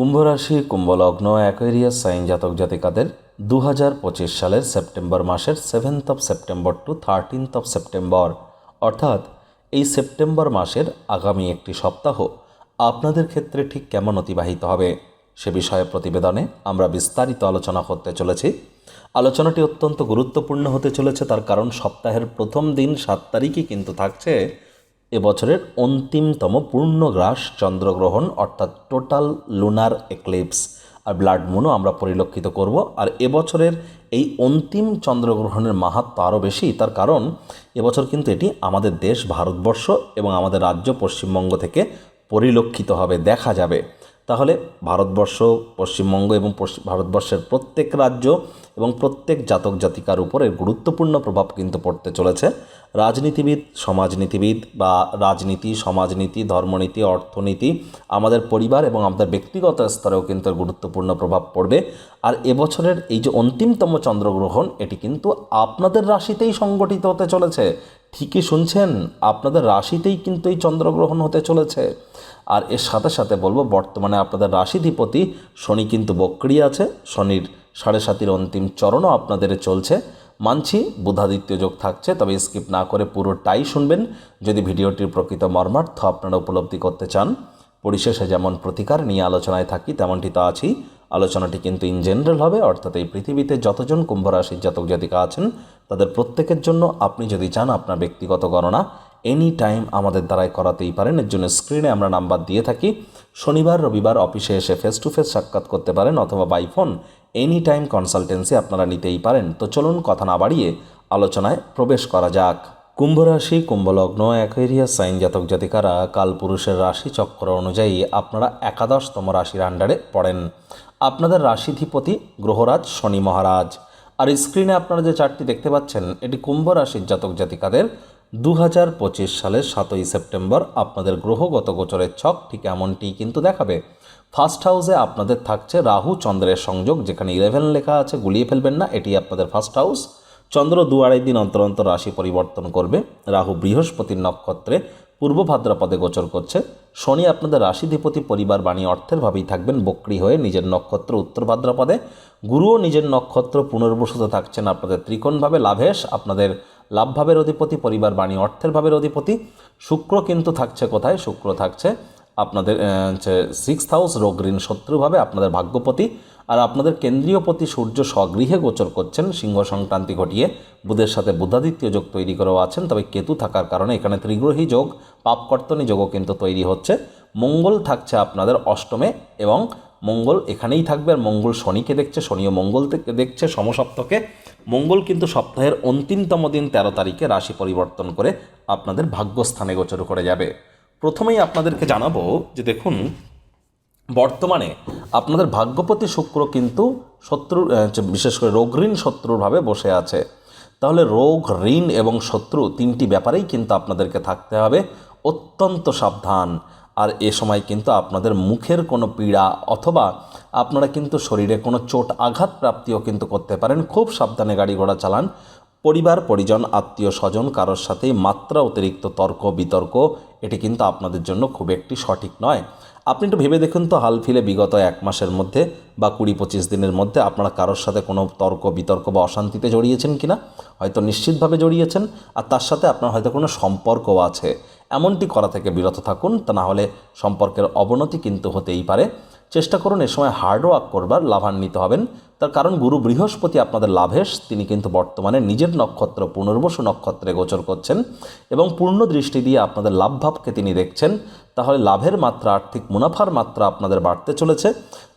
কুম্ভ রাশি কুম্ভলগ্ন, Aquarius sign জাতক জাতিকাদের দু হাজার পঁচিশ সালের সেপ্টেম্বর মাসের seventh of September to thirteenth of September অর্থাৎ এই সেপ্টেম্বর মাসের আগামী একটি সপ্তাহ আপনাদের ক্ষেত্রে ঠিক কেমন অতিবাহিত হবে সে বিষয়ে প্রতিবেদনে আমরা বিস্তারিত আলোচনা করতে চলেছি। আলোচনাটি অত্যন্ত গুরুত্বপূর্ণ হতে চলেছে, তার কারণ সপ্তাহের প্রথম দিন সাত তারিখই কিন্তু থাকছে। এবছরের অন্তিমতম পূর্ণগ্রাস চন্দ্রগ্রহণ, অর্থাৎ টোটাল লুনার এক্লিপস, আর ব্লাড মুনও আমরা পরিলক্ষিত করব। আর এবছরের এই অন্তিম চন্দ্রগ্রহণের মাহাত্ম আরও বেশি, তার কারণ এবছর কিন্তু এটি আমাদের দেশ, ভারতবর্ষ এবং আমাদের রাজ্য পশ্চিমবঙ্গ থেকে পরিলক্ষিত হবে, দেখা যাবে। তাহলে ভারতবর্ষ, পশ্চিমবঙ্গ এবং ভারতবর্ষের প্রত্যেক রাজ্য এবং প্রত্যেক জাতক জাতিকার উপরে গুরুত্বপূর্ণ প্রভাব কিন্তু পড়তে চলেছে। রাজনীতিবিদ, সমাজনীতিবিদ বা রাজনীতি, সমাজনীতি, ধর্মনীতি, অর্থনীতি আমাদের পরিবার এবং আমাদের ব্যক্তিগত স্তরেও কিন্তু গুরুত্বপূর্ণ প্রভাব পড়বে। আর এবছরের এই যে অন্তিমতম চন্দ্রগ্রহণ, এটি কিন্তু আপনাদের রাশিতেই সংগঠিত হতে চলেছে। ঠিকই শুনছেন, আপনাদের রাশিতেই কিন্তু এই চন্দ্রগ্রহণ হতে চলেছে। আর এর সাথে সাথে বলব, বর্তমানে আপনাদের রাশিধিপতি শনি কিন্তু বক্রি আছে। শনির সাড়ে সাতির অন্তিম চরণও আপনাদের চলছে। মানছি বুধাদিত্য যোগ থাকছে, তবে স্কিপ না করে পুরোটাই শুনবেন। যদি ভিডিওটির প্রকৃত মর্মার্থ আপনারা উপলব্ধি করতে চান, পরিশেষে যেমন প্রতিকার নিয়ে আলোচনায় থাকি, তেমনটি তো আছেই। আলোচনাটি কিন্তু ইন জেনারেল হবে, অর্থাৎ এই পৃথিবীতে যতজন কুম্ভ রাশির জাতক জাতিকা আছেন, তাদের প্রত্যেকের জন্য আপনি যদি চান আপনার ব্যক্তিগত গণনা এনি টাইম আমাদের দ্বারাই করাতেই পারেন। এর জন্য স্ক্রিনে আমরা নাম্বার দিয়ে থাকি। শনিবার, রবিবার অফিসে এসে ফেস টু ফেস সাক্ষাৎ করতে পারেন অথবা by phone any time consultancy আপনারা নিতেই পারেন। তো চলুন কথা না বাড়িয়ে আলোচনায় প্রবেশ করা যাক। কুম্ভ রাশি কুম্ভলগ্ন অ্যাকোয়ারিয়া সাইন জাতক জাতিকারা কালপুরুষের রাশি চক্র অনুযায়ী আপনারা একাদশতম রাশির আন্ডারে পড়েন। আপনাদের রাশিধিপতি গ্রহরাজ শনি মহারাজ। আর স্ক্রিনে আপনারা যে চারটি দেখতে পাচ্ছেন, এটি কুম্ভ রাশির জাতক জাতিকাদের দু হাজার পঁচিশ সালের সাতই সেপ্টেম্বর আপনাদের গ্রহগত গোচরের ছক ঠিক এমনটিই কিন্তু দেখাবে। ফার্স্ট হাউসে আপনাদের থাকছে রাহু চন্দ্রের সংযোগ, যেখানে ইলেভেন লেখা আছে, গুলিয়ে ফেলবেন না, এটি আপনাদের ফার্স্ট হাউস। চন্দ্র দু আড়াই দিন অন্তর অন্তর রাশি পরিবর্তন করবে। রাহু বৃহস্পতির নক্ষত্রে পূর্ব ভাদ্রপদে গোচর করছে। শনি আপনাদের রাশিধিপতি, পরিবার, বাণী, অর্থের ভাবেই থাকবেন, বক্রি হয়ে নিজের নক্ষত্র উত্তর ভাদ্রপদে। গুরুও নিজের নক্ষত্র পুনর্বসুত থাকছেন আপনাদের ত্রিকোণভাবে, লাভেশ আপনাদের লাভভাবের অধিপতি, পরিবার বাণী অর্থের ভাবের অধিপতি। শুক্র কিন্তু থাকছে কোথায়? শুক্র থাকছে আপনাদের হচ্ছে সিক্স হাউস রোগ শত্রুভাবে আপনাদের ভাগ্যপতি। আর আপনাদের কেন্দ্রীয় পতি সূর্য স্বগৃহে গোচর করছেন। সিংহ সংক্রান্তি ঘটিয়ে বুধের সাথে বুধাদিত্য যোগ তৈরি করেও আছেন। তবে কেতু থাকার কারণে এখানে ত্রিগ্রহী যোগ, পাপকর্তনী যোগও কিন্তু তৈরি হচ্ছে। মঙ্গল থাকছে আপনাদের অষ্টমে এবং মঙ্গল এখানেই থাকবে আর মঙ্গল শনিকে দেখছে, শনিও মঙ্গল থেকে দেখছে, সমসপ্তকে। মঙ্গল কিন্তু সপ্তাহের অন্তিমতম দিন তেরো তারিখে রাশি পরিবর্তন করে আপনাদের ভাগ্যস্থানে গোচর করে যাবে। প্রথমেই আপনাদেরকে জানাব যে দেখুন, বর্তমানে আপনাদের ভাগ্যপতি শুক্র কিন্তু শত্রু বিশেষ করে রোগ ঋণ শত্রুরভাবে বসে আছে। তাহলে রোগ, ঋণ এবং শত্রু তিনটি ব্যাপারেই কিন্তু আপনাদেরকে থাকতে হবে। অত্যন্ত সাবধান। আর এ সময় কিন্তু আপনাদের মুখের কোনো পীড়া অথবা আপনারা কিন্তু শরীরে কোনো চোট আঘাত প্রাপ্তিও কিন্তু করতে পারেন। খুব সাবধানে গাড়ি ঘোড়া চালান। পরিবার, পরিজন, আত্মীয়, স্বজন কারোর সাথেই মাত্রা অতিরিক্ত তর্ক, বিতর্ক, এটি কিন্তু আপনাদের জন্য খুব একটি সঠিক নয়। আপনি একটু ভেবে দেখুন তো হাল ফিলে বিগত এক মাসের মধ্যে বা কুড়ি পঁচিশ দিনের মধ্যে আপনারা কারোর সাথে কোনো তর্ক, বিতর্ক বা অশান্তিতে জড়িয়েছেন কি না হয়তো নিশ্চিতভাবে জড়িয়েছেন। আর তার সাথে আপনার হয়তো কোনো সম্পর্কও আছে। এমনটি করা থেকে বিরত থাকুন, তা না হলে সম্পর্কের অবনতি কিন্তু হতেই পারে। চেষ্টা করুন এ সময় হার্ডওয়ার্ক করবার, লাভান্বিত হবেন। তার কারণ গুরু বৃহস্পতি আপনাদের লাভেশ, তিনি কিন্তু বর্তমানে নিজের নক্ষত্র, পুনর্বসু নক্ষত্রে গোচর করছেন এবং পূর্ণ দৃষ্টি দিয়ে আপনাদের লাভভাবকে তিনি দেখছেন। তাহলে লাভের মাত্রা, আর্থিক মুনাফার মাত্রা আপনাদের বাড়তে চলেছে।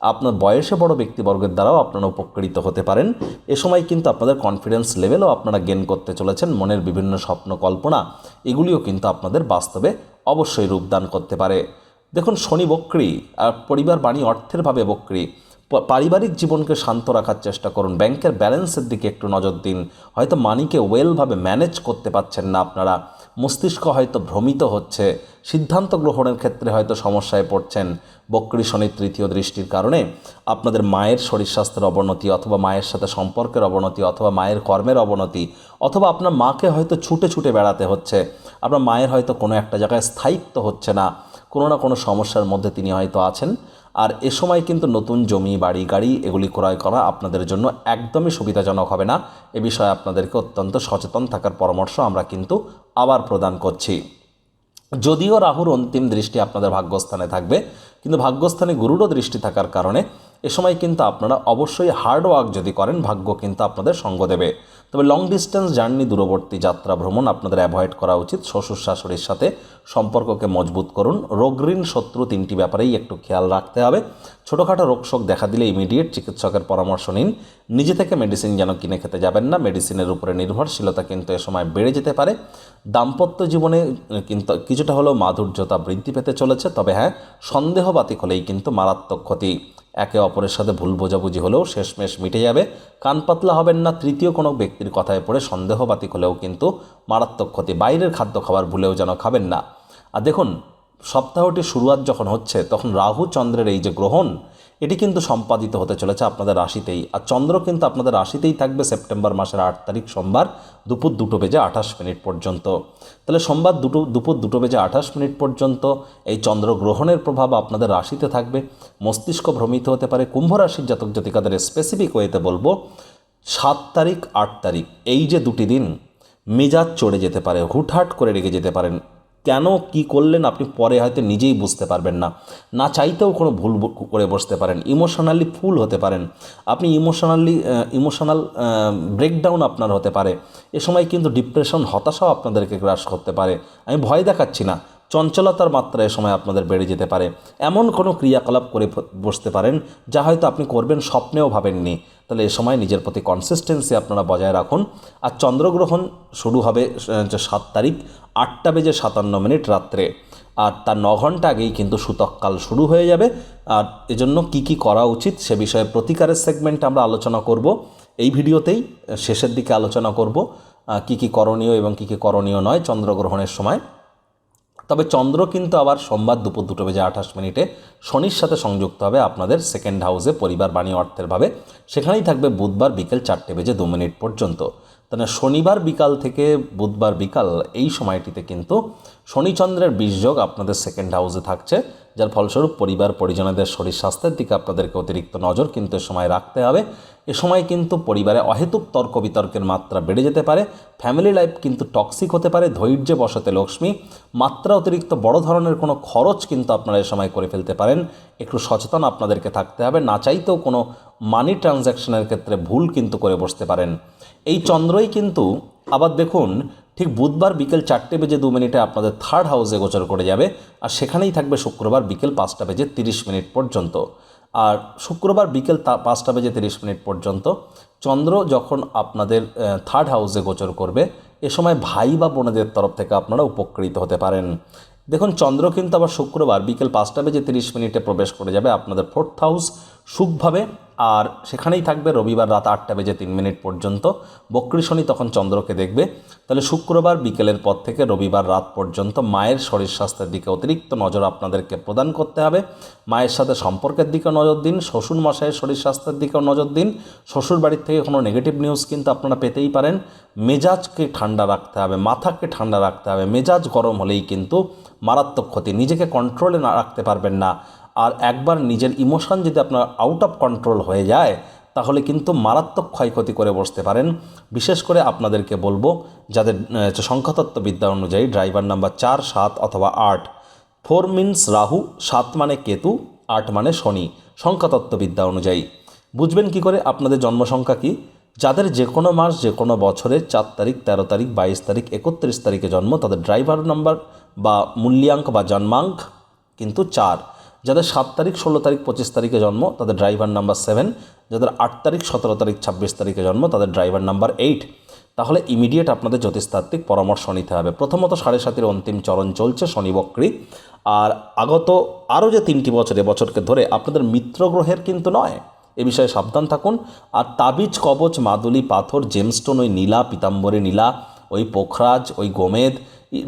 আপনার বয়সে বড় ব্যক্তিবর্গের দ্বারাও আপনারা উপকৃত হতে পারেন। এ সময় কিন্তু আপনাদের কনফিডেন্স লেভেলও আপনারা গেন করতে চলেছেন। মনের বিভিন্ন স্বপ্ন, কল্পনা, এগুলিও কিন্তু আপনাদের বাস্তবে অবশ্যই রূপদান করতে পারে। দেখুন, শনি বক্রি আর পরিবার বাণী অর্থের ভাবে বক্রি। পারিবারিক জীবনকে শান্ত রাখার চেষ্টা করুন। ব্যাংকের ব্যালেন্সের দিকে একটু নজর দিন। হয়তো মানিকে ওয়েলভাবে ম্যানেজ করতে পারছেন না আপনারা। মস্তিষ্ক হয়তো ভ্রমিত হচ্ছে। সিদ্ধান্ত গ্রহণের ক্ষেত্রে হয়তো সমস্যায় পড়ছেন। বক্রি শনির তৃতীয় দৃষ্টির কারণে আপনাদের মায়ের শরীর স্বাস্থ্যের অবনতি অথবা মায়ের সাথে সম্পর্কের অবনতি অথবা মায়ের কর্মের অবনতি অথবা আপনার মাকে হয়তো ছুটে ছুটে বেড়াতে হচ্ছে। আপনার মায়ের হয়তো কোনো একটা জায়গায় স্থায়িত্ব হচ্ছে না। কোনো না কোনো সমস্যার মধ্যে তিনি হয়তো আছেন। আর এ সময় কিন্তু নতুন জমি, বাড়ি, গাড়ি এগুলি ক্রয় করা আপনাদের জন্য একদমই সুবিধাজনক হবে না। এ বিষয়ে আপনাদেরকে অত্যন্ত সচেতন থাকার পরামর্শ আমরা কিন্তু আবার প্রদান করছি। যদিও রাহুর অন্তিম দৃষ্টি আপনাদের ভাগ্যস্থানে থাকবে, কিন্তু ভাগ্যস্থানে গুরুরও দৃষ্টি থাকার কারণে এ সময় কিন্তু আপনারা অবশ্যই হার্ড ওয়ার্ক যদি করেন, ভাগ্য কিন্তু আপনাদের সঙ্গ দেবে। তবে লং ডিস্টেন্স জার্নি দূরবর্তী যাত্রা ভ্রমণ আপনাদের অ্যাভয়েড করা উচিত। শ্বশুর শাশুড়ির সাথে সম্পর্ককে মজবুত করুন। রোগঋণ শত্রু তিনটি ব্যাপারেই একটু খেয়াল রাখতে হবে। ছোটোখাটো রোগশোক দেখা দিলে ইমিডিয়েট চিকিৎসকের পরামর্শ নিন। নিজে থেকে মেডিসিন যেন কিনে খেতে যাবেন না। মেডিসিনের উপরে নির্ভরশীলতা কিন্তু এ সময় বেড়ে যেতে পারে। দাম্পত্য জীবনে কিন্তু কিছুটা হলেও মাধুর্যতা বৃদ্ধি পেতে চলেছে। তবে হ্যাঁ সন্দেহবাতিক হলেই কিন্তু মারাত্মক ক্ষতি। একে অপরের সাথে ভুল বোঝাবুঝি হলেও শেষমেশ মিটে যাবে। কান পাতলা হবেন না, তৃতীয় কোনো ব্যক্তির কথায় পড়ে সন্দেহবাতিক হলেও কিন্তু মারাত্মক ক্ষতি। বাইরের খাদ্য খাবার ভুলেও যেন খাবেন না। আর দেখুন সপ্তাহটি শুরুয়াত যখন হচ্ছে, তখন রাহু চন্দ্রের এই যে গ্রহণ এটি কিন্তু সম্পাদিত হতে চলেছে আপনাদের রাশিতেই। আর চন্দ্র কিন্তু আপনাদের রাশিতেই থাকবে সেপ্টেম্বর মাসের আট তারিখ সোমবার দুপুর দুটো বেজে আঠাশ মিনিট পর্যন্ত। তাহলে সোমবার দুটো, দুপুর দুটো বেজে আঠাশ মিনিট পর্যন্ত এই চন্দ্রগ্রহণের প্রভাব আপনাদের রাশিতে থাকবে। মস্তিষ্ক ভ্রমিত হতে পারে। কুম্ভ রাশির জাতক জাতিকাদের স্পেসিফিক ওয়েতে বলব, সাত তারিখ, আট তারিখ, এই যে দুটি দিন, মেজাজ চড়ে যেতে পারে, হুটহাট করে রেগে যেতে পারেন। কেন কি করলেন আপনি পরে হয়তো নিজেই বুঝতে পারবেন না। না চাইতেও কোনো ভুল করে বসতে পারেন। ইমোশনালি ফুল হতে পারেন। আপনি ইমোশনালি ইমোশনাল ব্রেকডাউন আপনার হতে পারে। এ সময় কিন্তু ডিপ্রেশন, হতাশাও আপনাদেরকে গ্রাস করতে পারে। আমি ভয় দেখাচ্ছি না। চঞ্চলতার মাত্রা এ সময় আপনাদের বেড়ে যেতে পারে। এমন কোনো ক্রিয়াকলাপ করে বসতে পারেন যা হয়তো আপনি করবেন স্বপ্নেও ভাবেননি। তাহলে এ সময় নিজের প্রতি কনসিস্টেন্সি আপনারা বজায় রাখুন। আর চন্দ্রগ্রহণ শুরু হবে সাত তারিখ, আটটা বেজে সাতান্ন মিনিট রাত্রে। আর তার ন ঘণ্টা আগেই কিন্তু সূতককাল শুরু হয়ে যাবে। আর এজন্য কি কি করা উচিত সে বিষয়ে প্রতিকারের সেগমেন্ট আমরা আলোচনা করব। এই ভিডিওতেই শেষের দিকে আলোচনা করব কি কি করণীয় এবং কি কি করণীয় নয় চন্দ্রগ্রহণের সময়। তবে চন্দ্র কিন্তু আবার সোমবার দুপুর দুটো বেজে আঠাশ মিনিটে শনির সাথে সংযুক্ত হবে আপনাদের সেকেন্ড হাউসে পরিবার বাণী অর্থের ভাবে। সেখানেই থাকবে বুধবার বিকেল চারটে বেজে দু মিনিট পর্যন্ত। তাহলে শনিবার বিকাল থেকে বুধবার বিকাল এই সময়টিতে কিন্তু শনিচন্দ্রের বীজযোগ আপনাদের সেকেন্ড হাউসে থাকছে। যার ফলস্বরূপ পরিবার, পরিজনদের শরীর স্বাস্থ্যের দিকে আপনাদেরকে অতিরিক্ত নজর কিন্তু এ সময় রাখতে হবে। এ সময় কিন্তু পরিবারে অহেতুক তর্ক বিতর্কের মাত্রা বেড়ে যেতে পারে। ফ্যামিলি লাইফ কিন্তু টক্সিক হতে পারে ধৈর্যে বসতে লক্ষ্মী। মাত্রা অতিরিক্ত বড় ধরনের কোনো খরচ কিন্তু আপনারা এ সময় করে ফেলতে পারেন একটু সচেতন আপনাদেরকে থাকতে হবে। না চাইতেও কোনো মানি ট্রানজ্যাকশনের ক্ষেত্রে ভুল কিন্তু করে বসতে পারেন। এই চন্দ্রই কিন্তু, আবার দেখুন, ঠিক বুধবার বিকেল চারটে বেজে দু মিনিটে আপনাদের থার্ড হাউসে গোচর করে যাবে, আর সেখানেই থাকবে শুক্রবার বিকেল পাঁচটা বেজে তিরিশ মিনিট পর্যন্ত। আর শুক্রবার বিকেল পাঁচটা বেজে তিরিশ মিনিট পর্যন্ত চন্দ্র যখন আপনাদের থার্ড হাউসে গোচর করবে, এ সময় ভাই বা বোনেদের তরফ থেকে আপনারা উপকৃত হতে পারেন। দেখুন, চন্দ্র কিন্তু আবার শুক্রবার বিকেল পাঁচটা বেজে তিরিশ মিনিটে প্রবেশ করে যাবে আপনাদের ফোর্থ হাউস সুখভাবে। আর সেখানেই থাকবে রবিবার রাত আটটা বেজে তিন মিনিট পর্যন্ত। বক্রী তখন চন্দ্রকে দেখবে। তাহলে শুক্রবার বিকেলের পর থেকে রবিবার রাত পর্যন্ত মায়ের শরীর স্বাস্থ্যের দিকে অতিরিক্ত নজর আপনাদেরকে প্রদান করতে হবে। মায়ের সাথে সম্পর্কের দিকে নজর দিন, শ্বশুর মশাইয়ের শরীর স্বাস্থ্যের দিকেও নজর দিন। শ্বশুর বাড়ির থেকে কোনো নেগেটিভ নিউজ কিন্তু আপনারা পেতেই পারেন। মেজাজকে ঠান্ডা রাখতে হবে, মাথাকে ঠান্ডা রাখতে হবে। মেজাজ গরম হলেই কিন্তু মারাত্মক ক্ষতি। নিজেকে কন্ট্রোলে না রাখতে পারবেন না। আর একবার নিজের ইমোশন যদি আপনার আউট অফ কন্ট্রোল হয়ে যায়, তাহলে কিন্তু মারাত্মক ক্ষয়ক্ষতি করে বসতে পারেন। বিশেষ করে আপনাদেরকে বলব, যাদের সংখ্যাতত্ত্ববিদ্যা অনুযায়ী ড্রাইভার নাম্বার চার, সাত অথবা আট। ফোর মিনস রাহু, সাত মানে কেতু, আট মানে শনি। সংখ্যাতত্ত্ববিদ্যা অনুযায়ী। বুঝবেন কি করে আপনাদের জন্ম সংখ্যা কি? যাদের যে কোনো মাস, যে কোনো বছরের চার তারিখ, তেরো তারিখ, বাইশ তারিখ, একত্রিশ তারিখে জন্ম, তাদের ড্রাইভার নাম্বার বা মূল্যাঙ্ক বা জন্মাঙ্ক, কিন্তু চার। যাদের সাত তারিখ, ষোলো তারিখ, পঁচিশ তারিখে জন্ম, তাদের ড্রাইভার নাম্বার সেভেন যাদের আট তারিখ, সতেরো তারিখ, ছাব্বিশ তারিখে জন্ম, তাদের ড্রাইভার নাম্বার এইট তাহলে ইমিডিয়েট আপনাদের জ্যোতিষতাত্ত্বিক পরামর্শ নিতে হবে। প্রথমত সাড়ে সাতের অন্তিম চরণ চলছে শনি বক্রী। আর আগত আরও যে তিনটি বছর বছরকে ধরে আপনাদের মিত্র গ্রহের কিন্তু নয়। এ বিষয়ে সাবধান থাকুন। আর তাবিজ, কবচ, মাদুলি, পাথর জেমস্টোন ওই নীলা, পিতাম্বরী নীলা, ওই পোখরাজ, ওই গোমেদ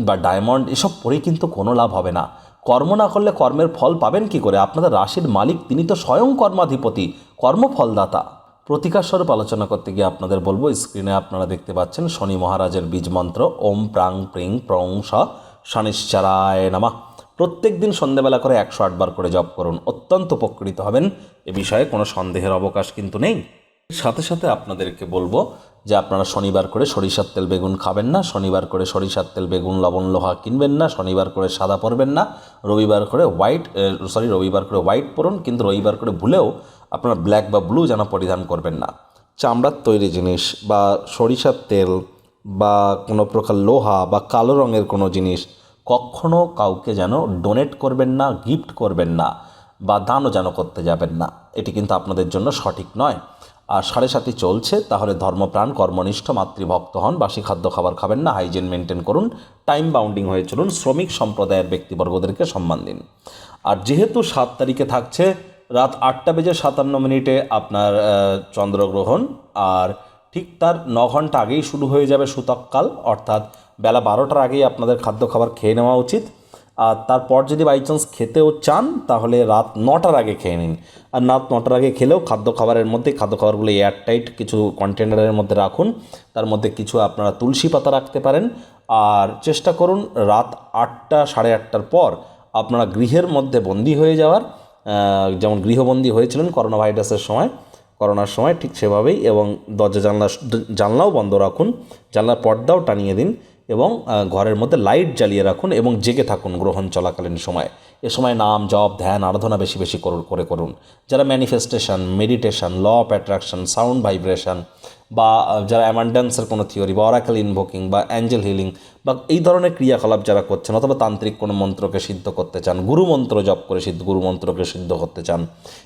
বা ডায়মন্ড এসব পরে কিন্তু কোনো লাভ হবে না। কর্ম না করলে কর্মের ফল পাবেন কি করে? আপনাদের রাশির মালিক তিনি তো স্বয়ং কর্মাধিপতি, কর্মফলদাতা। প্রতিকার স্বরূপ আলোচনা করতে গিয়ে আপনাদের বলব স্ক্রিনে আপনারা দেখতে পাচ্ছেন শনি মহারাজের বীজ মন্ত্র, ওম প্রাং প্রিং প্রং স শনিশ্চরায় নামা। প্রত্যেক দিন সন্ধ্যেবেলা করে একশো আটবার করে জপ করুন, অত্যন্ত উপকৃত হবেন। এ বিষয়ে কোনো সন্দেহের অবকাশ কিন্তু নেই। সাথে সাথে আপনাদেরকে বলব যে আপনারা শনিবার করে সরিষার তেল বেগুন খাবেন না, শনিবার করে সরিষার তেল বেগুন, লবণ, লোহা কিনবেন না, শনিবার করে সাদা পরবেন না, রবিবার করে হোয়াইট সরি, রবিবার করে হোয়াইট পরুন, কিন্তু রবিবার করে ভুলেও আপনারা ব্ল্যাক বা ব্লু যেন পরিধান করবেন না। চামড়ার তৈরি জিনিস বা সরিষার তেল বা কোনো প্রকার লোহা বা কালো রঙের কোনো জিনিস কখনো কাউকে যেন ডোনেট করবেন না গিফট করবেন না বা দানও যেন করতে যাবেন না। এটি কিন্তু আপনাদের জন্য সঠিক নয়। আর সাড়ে সাথে চলছে, তাহলে ধর্মপ্রাণ, কর্মনিষ্ঠ, মাতৃভক্ত হন, বাসি খাদ্য খাবার খাবেন না হাইজিন মেনটেন করুন টাইম বাউন্ডিং হয়ে চলুন, শ্রমিক সম্প্রদায়ের ব্যক্তিবর্গদেরকে সম্মান দিন। আর যেহেতু সাত তারিখে থাকছে, রাত আটটা বেজে সাতান্ন মিনিটে আপনার চন্দ্রগ্রহণ, আর ঠিক তার ন ঘণ্টা আগেই শুরু হয়ে যাবে সূতককাল অর্থাৎ বেলা বারোটার আগেই আপনাদের খাদ্য খাবার খেয়ে নেওয়া উচিত। আর তারপর যদি বাই চান্স খেতেও চান, তাহলে রাত নটার আগে খেয়ে নিন। আর রাত নটার আগে খেলেও খাদ্য খাবারের মধ্যে, খাদ্য খাবারগুলো এয়ারটাইট কিছু কন্টেনারের মধ্যে রাখুন। তার মধ্যে কিছু আপনারা তুলসী পাতা রাখতে পারেন। আর চেষ্টা করুন রাত আটটা, সাড়ে আটটার পর আপনারা গৃহের মধ্যে বন্দী হয়ে যাওয়ার। যেমন গৃহবন্দী হয়েছিলেন করোনা ভাইরাসের সময়, করোনার সময় ঠিক সেভাবেই এবং দরজা জানলা, জানলাও বন্ধ রাখুন। জানলার পর্দাও টানিয়ে দিন। এবং ঘরের মধ্যে লাইট জ্বালিয়ে রাখুন এবং জেগে থাকুন গ্রহণ চলাকালীন সময়। এ সময় নাম, জপ, ধ্যান, আরাধনা বেশি বেশি করুন- করে করুন। যারা manifestation meditation law of attraction sound vibration বা যারা অ্যামান্ডেন্সের কোনো থিওরি বা অরাকাল ইনভোকিং বা অ্যাঞ্জেল হিলিং বা এই ধরনের ক্রিয়াকলাপ যারা করছেন, অথবা তান্ত্রিক কোনো মন্ত্রকে সিদ্ধ করতে চান, গুরু মন্ত্র জপ করে সিদ্ধ, গুরু মন্ত্রকে সিদ্ধ করতে চান,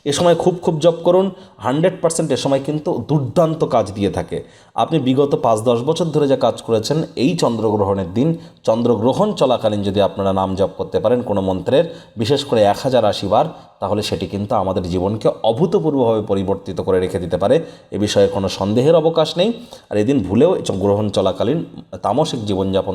এ সময় খুব খুব জপ করুন। হান্ড্রেড পার্সেন্ট এ সময় কিন্তু দুর্দান্ত কাজ দিয়ে থাকে। আপনি বিগত পাঁচ, দশ বছর ধরে যে কাজ করেছেন, এই চন্দ্রগ্রহণের দিন, চন্দ্রগ্রহণ চলাকালীন যদি আপনারা নাম জপ করতে পারেন কোনো মন্ত্রের, বিশেষ করে এক হাজার আশি বার, তাহলে সেটি কিন্তু আমাদের জীবনকে অভূতপূর্বভাবে পরিবর্তিত করে রেখে দিতে পারে। এ বিষয়ে কোনো সন্দেহের অবকাশ নেই। আর এদিন ভুলেও গ্রহণ চলাকালীন, তামসিক জীবনযাপন